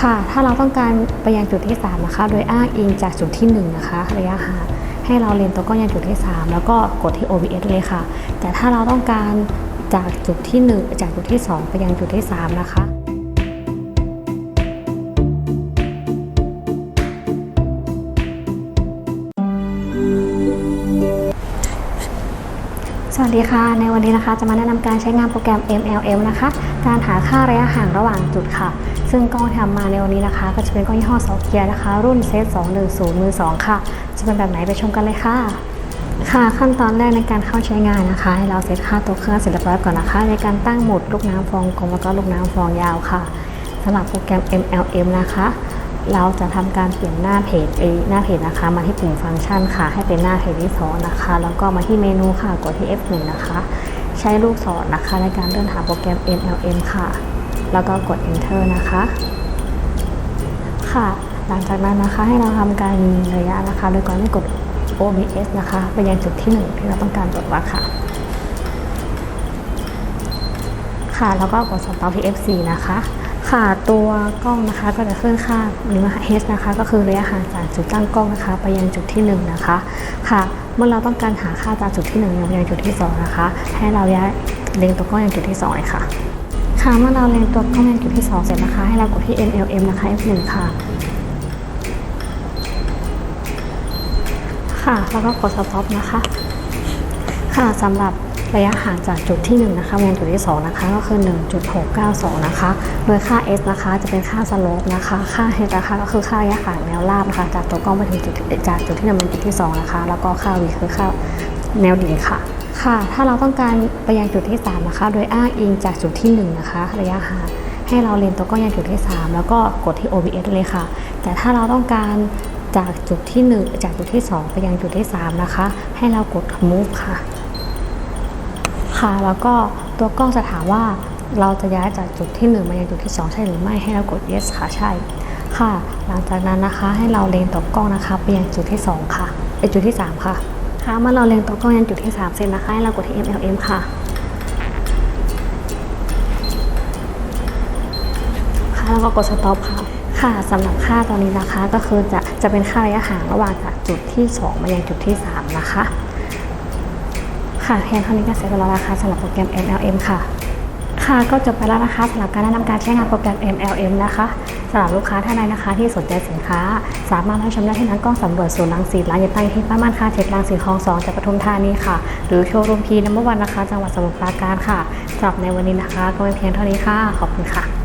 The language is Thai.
ค่ะ ถ้าเราต้องการไปยังจุดที่ 3 นะคะ โดยอ้างอิงจากจุดที่ 1 นะคะ ระยะห่างให้เราเรียนตัวกล้องยังจุดที่ 3 แล้วก็กดที่ OBS เลยค่ะ แต่ถ้าเราต้องการจากจุดที่ 1 จากจุดที่ 2 ไปยังจุดที่ 3 นะคะ สวัสดีค่ะ ในวันนี้นะคะจะมาแนะนำการใช้งานโปรแกรม MLM นะคะ การหาค่าระยะห่างระหว่างจุดค่ะ ซึ่งกล้องที่ทำมาในวันนี้นะคะ ก็จะเป็นกล้องยี่ห้อซอเกียนะคะ รุ่นเซต210มือ2ค่ะ จะเป็นแบบไหนไปชมกันเลยค่ะ ค่ะขั้นตอนแรกในการเข้าใช้งานนะคะ ให้เราเซตค่าตัวเครื่องเสร็จเรียบร้อยก่อนนะคะ ในการตั้งโหมดลูกน้ำฟองกลมแล้วก็ลูกน้ำฟองยาวค่ะสำหรับโปรแกรม MLM นะคะ เราจะทำการเปลี่ยนหน้าเพจไอหน้าเพจนะคะ มาที่ปุ่มฟังก์ชันค่ะ ให้เป็นหน้าเพจที่สองนะคะ แล้วก็มาที่เมนูค่ะกดที่ F1 นะคะ ใช้ลูกศรนะคะ ในการเลื่อนหาโปรแกรม MLM ค่ะ แล้วก็กด Enter นะคะ ค่ะ หลังจากนั้นนะคะให้เราทำการยิงระยะนะคะ โดยก่อนที่กด OBS นะคะไปยังจุดที่ 1 ที่เราต้องการตรวจวัดค่ะค่ะ แล้วก็กด Stop ที่ F4 นะคะ ค่ะตัวกล้องนะคะก็จะขึ้นค่าหรือ H นะคะ ก็คือระยะห่างจากจุดตั้งกล้องนะคะ ไปยังจุดที่ 1 นะคะ ค่ะ เมื่อเราต้องการหาค่าจากจุดที่1ยังจุดที่ 2 นะคะ ให้เราย้ายเล็งตัวกล้องยังจุดที่2เลยค่ะ ค่ะเมื่อเราเล็งตัวกล้องยังจุดที่ 2 เสร็จนะคะ ให้เรากดที่ MLM นะคะ F1 ค่ะ ค่ะแล้วก็กด stop นะคะ ค่ะสำหรับ ระยะห่างจากจุดที่1นะคะไปยังจุดที่2นะคะก็คือ 1.692 นะคะ โดยค่า s นะคะจะเป็นค่าสโลปนะคะ ค่า h นะคะก็คือค่าระยะห่างแนวราบนะคะจากตัวกล้องไปถึงจุดจากจุดที่1เป็นจุดที่ 2 นะคะ แล้วก็ค่า v คือค่าแนวดิ่งค่ะ ค่ะ ถ้าเราต้องการไปยังจุดที่ 3 นะคะ โดยอ้างอิงจากจุดที่ 1 นะคะ ระยะห่างให้เราเรียนตัวกล้องยังจุดที่ 3 แล้วก็กดที่ OBS เลยค่ะ แต่ถ้าเราต้องการจากจุดที่ 1 จากจุดที่ 2 ไปยังจุดที่ 3 นะคะ ให้เรากด move ค่ะ ค่ะ แล้วก็ตัวกล้องจะถามว่าเราจะย้ายจากจุดที่ 1 มายังจุดที่ 2 ใช่หรือไม่ให้เรากด yes ค่ะใช่ค่ะ หลังจากนั้นนะคะให้เราเล็งตัวกล้องนะคะไปยังจุดที่ 2 ค่ะไปจุดที่ 3 ค่ะค่ะเมื่อเราเล็งตัวกล้องยังจุดที่3เสร็จนะคะให้เรากดที่ MLM ค่ะค่ะแล้วก็กด stop ค่ะค่ะสำหรับค่าตอนนี้นะคะก็คือจะจะเป็นค่าระยะห่างระหว่างจากจุดที่ 2 มายังจุดที่ 3 นะคะ ค่ะเพียงเท่านี้ก็เสร็จแล้วนะคะสำหรับโปรแกรม MLM ค่ะค่ะก็จบไปแล้วนะคะสำหรับการแนะนำการใช้งานโปรแกรม MLM นะคะสำหรับลูกค้าท่านใดนะคะ ที่สนใจสินค้า สามารถรับชมได้ที่ร้านกล้องสำรวจศูนย์รังสิตร้านยู่ตั้งที่ป้ามันคาเจ็ดรังสิตคลองสองจังหวัดปทุมธานีค่ะ หรือโชว์รูมพีนัมเบอร์วันนะคะ จังหวัดสมุทรปราการค่ะสำหรับในวันนี้นะคะ ก็เป็นเพียงเท่านี้ค่ะ ขอบคุณค่ะ